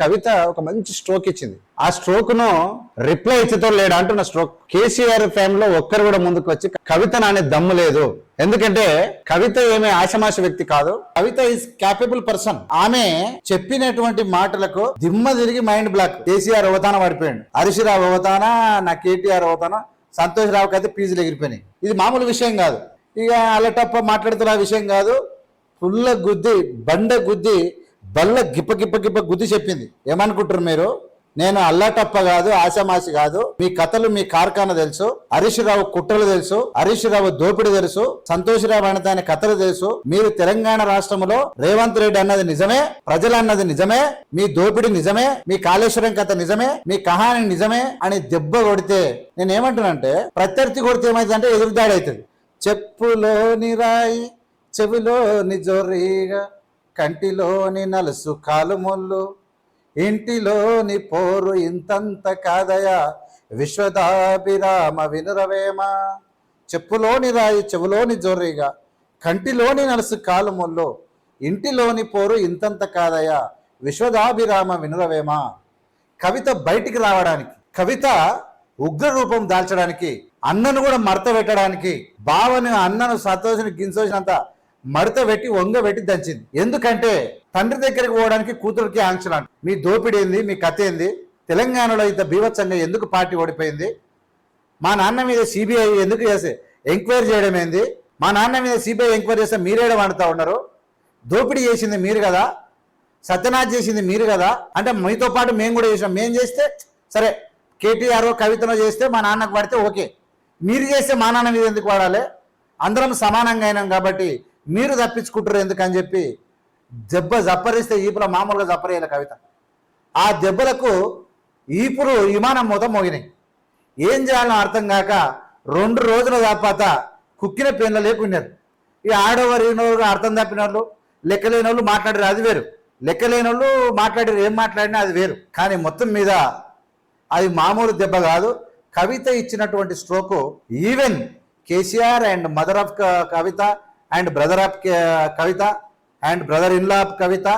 కవిత ఒక మంచి స్ట్రోక్ ఇచ్చింది. ఆ స్ట్రోక్ను రిప్లై ఇచ్చేతో లేడు అంటున్న స్ట్రోక్ కేసీఆర్ ఫ్యామ్లో ఒక్కరు కూడా ముందుకు వచ్చి కవిత నానే దమ్ము లేదు. ఎందుకంటే కవిత ఏమీ ఆశమాష వ్యక్తి కాదు. కవిత ఇస్ క్యాపబుల్ పర్సన్ ఆమె చెప్పినటువంటి మాటలకు దిమ్మ తిరిగి మైండ్ బ్లాక్ కేసీఆర్ అవతాన పడిపోయాడు. హరీశ్రావు అవతాన నా కేటీఆర్ అవతాన సంతోష్ రావుకి అయితే ఫీజులు ఎగిరిపోయినాయి. ఇది మామూలు విషయం కాదు. ఇక అల్లటప్ప మాట్లాడుతున్న విషయం కాదు. పుల్ల గుద్ది బండ గుద్ది బల్ల గిప్ప గిప్ప గిప్ప గుద్ది చెప్పింది. ఏమనుకుంటారు మీరు? నేను అల్లాటప్ప కాదు ఆశామాసి కాదు. మీ కథలు మీ కార్ఖాన తెలుసు. హరీష్ రావు కుట్రలు తెలుసు. హరీష్ రావు దోపిడి తెలుసు. సంతోష్ రావు అనే దాని కథలు తెలుసు. మీరు తెలంగాణ రాష్ట్రంలో రేవంత్ రెడ్డి అన్నది నిజమే ప్రజలు అన్నది నిజమే మీ దోపిడి నిజమే మీ కాళేశ్వరం కథ నిజమే మీ కహాని నిజమే అని దెబ్బ కొడితే నేను ఏమంటానంటే ప్రత్యర్థి కొడితే ఏమైందంటే ఎదురుదాడి అవుతుంది. చెప్పులోని రాయి చెవిలోని నిజోరీగా కంటిలోని నలుసు కాలుమొల్లు ఇంటిలోని పోరు ఇంతంత కాదయా? విశ్వదాభిరామ వినురవేమ. చెప్పులోని రాయి చెవులోని జొర్రిగా కంటిలోని నలుసు కాలుమొల్లు ఇంటిలోని పోరు ఇంతంత కాదయా? విశ్వదాభిరామ వినురవేమ. కవిత బయటికి రావడానికి కవిత ఉగ్ర రూపం దాల్చడానికి అన్నను కూడా మడత పెట్టడానికి బావని అన్నను సంతోషిని గించోసినంత మడత పెట్టి వంగ పెట్టి దంచింది. ఎందుకంటే తండ్రి దగ్గరికి పోవడానికి కూతురికి ఆంక్షలు అంట. మీ దోపిడి ఏంది? మీ కథ ఏంది? తెలంగాణలో ఇంత బీభత్సంగా ఎందుకు పార్టీ ఓడిపోయింది? మా నాన్న మీద సిబిఐ ఎందుకు చేసే ఎంక్వైరీ చేయడం ఏంది? మా నాన్న మీద సిబిఐ ఎంక్వైరీ చేస్తే మీరేడ వాడుతూ ఉన్నారు? దోపిడీ చేసింది మీరు కదా? సత్యనాథ్ చేసింది మీరు కదా? అంటే మీతో పాటు మేము కూడా చేసాం. మేము చేస్తే సరే కేటీఆర్ కవితలో చేస్తే మా నాన్నకు పడితే ఓకే. మీరు చేస్తే మా నాన్న మీద ఎందుకు వాడాలి? అందరం సమానంగా అయినాం కాబట్టి మీరు తప్పించుకుంటారు ఎందుకని చెప్పి దెబ్బ జప్పరిస్తే ఈపుల మామూలుగా జప్పరేయాలి కవిత. ఆ దెబ్బలకు ఈపులు విమానం మూత మోగినాయి. ఏం చేయాలో అర్థం కాక రెండు రోజుల తర్వాత కుక్కిన పెన్ల లేకున్నారు ఈ ఆడవారు అర్థం తప్పిన వాళ్ళు లెక్కలేని వాళ్ళు మాట్లాడారు అది వేరు. లెక్కలేని వాళ్ళు మాట్లాడారు ఏం మాట్లాడినా అది వేరు. కానీ మొత్తం మీద అది మామూలు దెబ్బ కాదు. కవిత ఇచ్చినటువంటి stroke even KCR and mother of Kavitha and brother of Kavitha and brother in law of Kavitha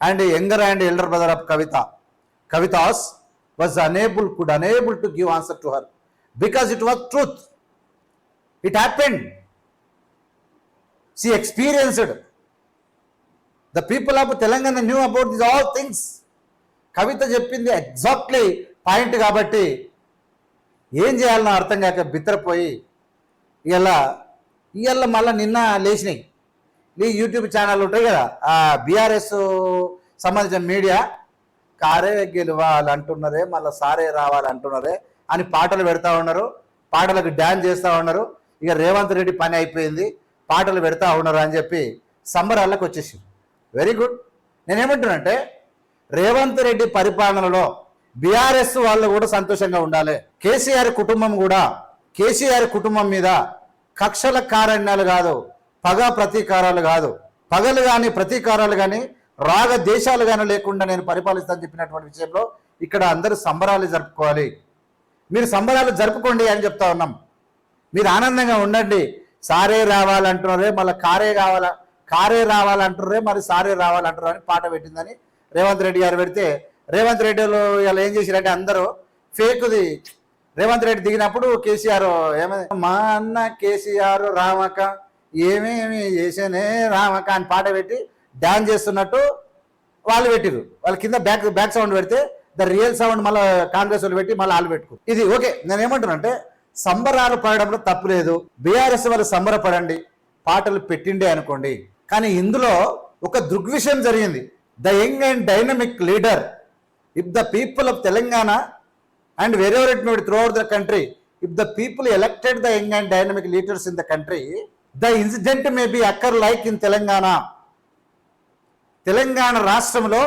and younger and elder brother of Kavitha. Kavitha's was unable could unable to give answer to her because it was truth it happened she experienced the people of Telangana knew about this all things Kavitha చెప్పింది exactly point కాబట్టి ఏం చేయాలనో అర్థం కాక బిత్తరపోయి ఇలా ఇవాళ మళ్ళీ నిన్న లేచినాయి. ఈ యూట్యూబ్ ఛానల్ ఉంటాయి కదా ఆ బీఆర్ఎస్ సంబంధించిన మీడియా కారే గెలవాలంటున్నారే మళ్ళీ సారే రావాలంటున్నారే అని పాటలు పెడతా ఉన్నారు. పాటలకు డ్యాన్స్ చేస్తూ ఉన్నారు. ఇక రేవంత్ రెడ్డి పని అయిపోయింది పాటలు పెడతా ఉన్నారు అని చెప్పి సంబరాలకు వచ్చేసి వెరీ గుడ్ నేనేమంటున్నానంటే రేవంత్ రెడ్డి పరిపాలనలో బీఆర్ఎస్ వాళ్ళు కూడా సంతోషంగా ఉండాలి. కేసీఆర్ కుటుంబం కూడా కేసీఆర్ కుటుంబం మీద కక్షల కారణ్యాలు కాదు పగ ప్రతీకారాలు కాదు. పగలు కానీ ప్రతీకారాలు కానీ రాగ దేశాలు కానీ లేకుండా నేను పరిపాలిస్తాను చెప్పినటువంటి విషయంలో ఇక్కడ అందరూ సంబరాలు జరుపుకోవాలి. మీరు సంబరాలు జరుపుకోండి అని చెప్తా ఉన్నాం. మీరు ఆనందంగా ఉండండి. సారే రావాలంటున్నారే మళ్ళీ కారే కావాలా కారే రావాలంటున్నారే మరి సారే రావాలంటున్నారు అని పాట పెట్టిందని రేవంత్ రెడ్డి గారు పెడితే రేవంత్ రెడ్డిలో ఇలా ఏం చేశారంటే అందరూ ఫేక్ది రేవంత్ రెడ్డి దిగినప్పుడు కేసీఆర్ ఏమైంది? మా అన్న కేసీఆర్ రామక ఏమేమి చేసేనే రామక అని పాట పెట్టి డ్యాన్స్ చేస్తున్నట్టు వాళ్ళు పెట్టిరు వాళ్ళ కింద బ్యాక్ బ్యాక్ సౌండ్ పెడితే ద రియల్ సౌండ్ మళ్ళీ కాంగ్రెస్ వాళ్ళు పెట్టి మళ్ళీ వాళ్ళు పెట్టుకు. ఇది ఓకే నేను ఏమంటున్నా అంటే సంబరాలు పడడంలో తప్పు లేదు. బీఆర్ఎస్ వాళ్ళు సంబరపడండి పాటలు పెట్టిండే అనుకోండి. కానీ ఇందులో ఒక దృగ్విషయం జరిగింది. The young and dynamic leader if the people of Telangana and wherever it may through the country if the people elected the young and dynamic leaders in the country the incident may be occur like in Telangana Telangana రాష్ట్రంలో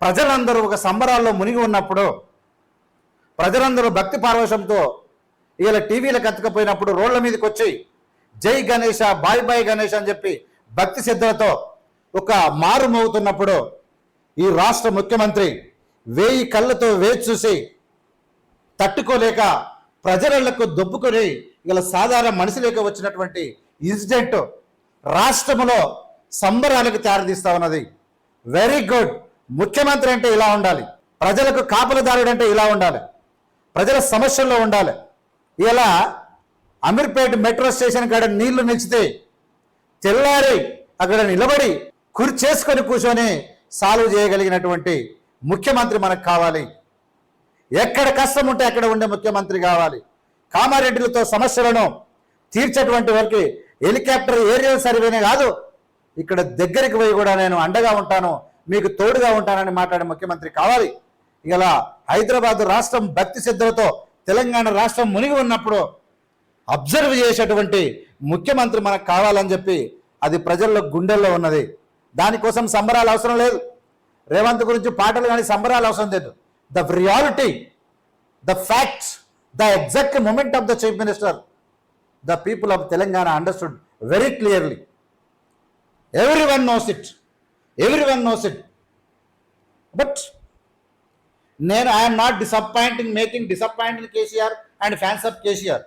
ప్రజలందరూ ఒక సంబరాల్లో మునిగి ఉన్నప్పుడు ప్రజలందరూ భక్తి పారవశంతో ఇలా టీవీలకు అతకపోయినప్పుడు రోడ్ల మీదకి వచ్చి జై గణేష బాయ్ బాయ్ గణేష్ అని చెప్పి భక్తి శ్రద్ధలతో ఒక మారు మోగుతున్నప్పుడు ఈ రాష్ట్ర ముఖ్యమంత్రి వేయి కళ్ళతో వేచి చూసి తట్టుకోలేక ప్రజలకు దొబ్బుకొని ఇలా సాధారణ మనిషిలోకి వచ్చినటువంటి ఇన్సిడెంట్ రాష్ట్రంలో సంబరాలకు తారదీస్తా ఉన్నది. వెరీ గుడ్ ముఖ్యమంత్రి అంటే ఇలా ఉండాలి. ప్రజలకు కాపలదారుడు అంటే ఇలా ఉండాలి. ప్రజల సమస్యల్లో ఉండాలి. ఇలా అమీర్పేట మెట్రో స్టేషన్ కాడ నీళ్ళు నిలిచితే తెల్లారి అక్కడ నిలబడి కుర్చేసుకొని కూర్చొని సాల్వ్ చేయగలిగినటువంటి ముఖ్యమంత్రి మనకు కావాలి. ఎక్కడ కష్టం ఉంటే అక్కడ ఉండే ముఖ్యమంత్రి కావాలి. కామారెడ్డిలతో సమస్యలను తీర్చేటువంటి వరకు హెలికాప్టర్ ఏరియల్ సర్వేనే కాదు ఇక్కడ దగ్గరికి పోయి కూడా నేను అండగా ఉంటాను మీకు తోడుగా ఉంటానని మాట్లాడే ముఖ్యమంత్రి కావాలి. ఇలా హైదరాబాద్ రాష్ట్రం భక్తి సిద్ధులతో తెలంగాణ రాష్ట్రం మునిగి ఉన్నప్పుడు అబ్జర్వ్ చేసేటువంటి ముఖ్యమంత్రి మనకు కావాలని చెప్పి అది ప్రజల్లో గుండెల్లో ఉన్నది. దానికోసం సంబరాలు అవసరం లేదు. రేవంత్ గురించి పాటలు కానీ సంబరాలు అవసరం లేదు. The reality the facts the exact moment of the chief minister the people of Telangana understood very clearly every one knows it every one knows it but నేను I'm not disappointing making disappointing KCR and fans of KCR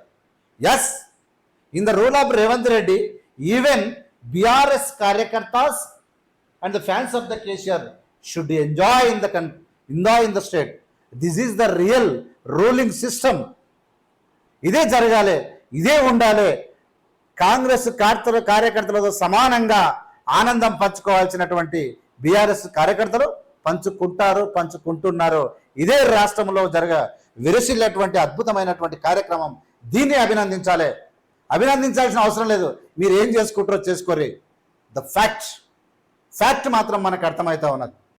as in the rule of Revanth Reddy even BRS కార్యకర్తాస్ and the fans of the KCR should enjoy in the can enjoy in the state this is the real ruling system ఇదే జరగాలి ఇదే ఉండాలి. కాంగ్రెస్ కార్తల కార్యకర్తలతో సమానంగా ఆనందం పంచుకోవాల్సినటువంటి BRS కార్యకర్తలు పంచుకుంటారు పంచుకుంటున్నారు. ఇదే రాష్ట్రంలో జరగ విరసిల్లేటువంటి అద్భుతమైనటువంటి కార్యక్రమం. దీన్ని అభినందించాలి. అభినందించాల్సిన అవసరం లేదు. మీరు ఏం చేసుకుంటారో చేసుకోరి ద ఫ్యాక్ట్ ఫ్యాక్ట్ మాత్రం మనకు అర్థమవుతా ఉన్నది.